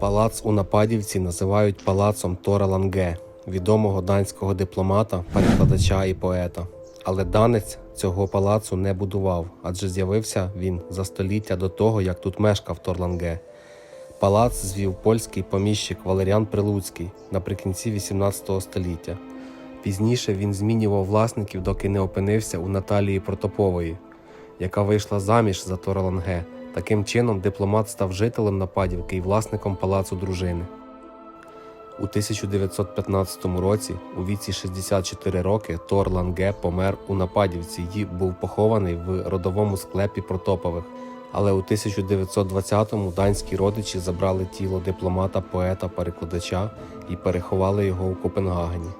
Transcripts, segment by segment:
Палац у Нападівці називають палацом Тора Ланге, відомого данського дипломата, перекладача і поета. Але данець цього палацу не будував, адже з'явився він за століття до того, як тут мешкав Тор Ланге. Палац звів польський поміщик Валеріан Прилуцький наприкінці 18 століття. Пізніше він змінював власників, доки не опинився у Наталії Протопової, яка вийшла заміж за Тора Ланге. Таким чином, дипломат став жителем Нападівки і власником палацу дружини. У 1915 році, у віці 64 роки, Тор Ланге помер у Нападівці і був похований в родовому склепі Протопових. Але у 1920-му данські родичі забрали тіло дипломата, поета, перекладача і переховали його у Копенгагені.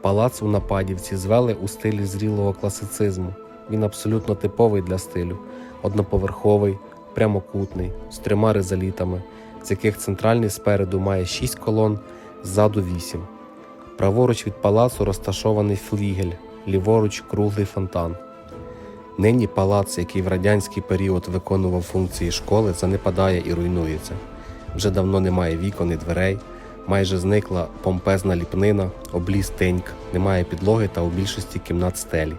Палац у Нападівці звели у стилі зрілого класицизму. Він абсолютно типовий для стилю, одноповерховий, прямокутний, з трьома ризалітами, з яких центральний спереду має 6 колон, ззаду 8. Праворуч від палацу розташований флігель, ліворуч круглий фонтан. Нині палац, який в радянський період виконував функції школи, занепадає і руйнується. Вже давно немає вікон і дверей, майже зникла помпезна ліпнина, обліз теньк, немає підлоги та у більшості кімнат стелі.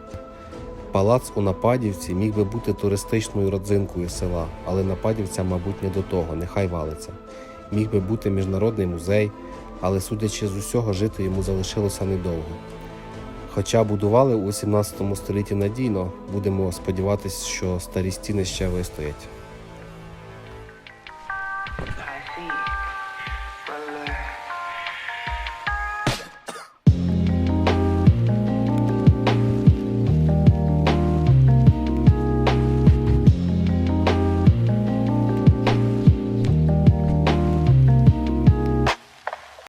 Палац у Нападівці міг би бути туристичною родзинкою села, але Нападівця, мабуть, не до того, нехай валиться. Міг би бути міжнародний музей, але судячи з усього, жити йому залишилося недовго. Хоча будували у 18 столітті надійно, будемо сподіватися, що старі стіни ще вистоять.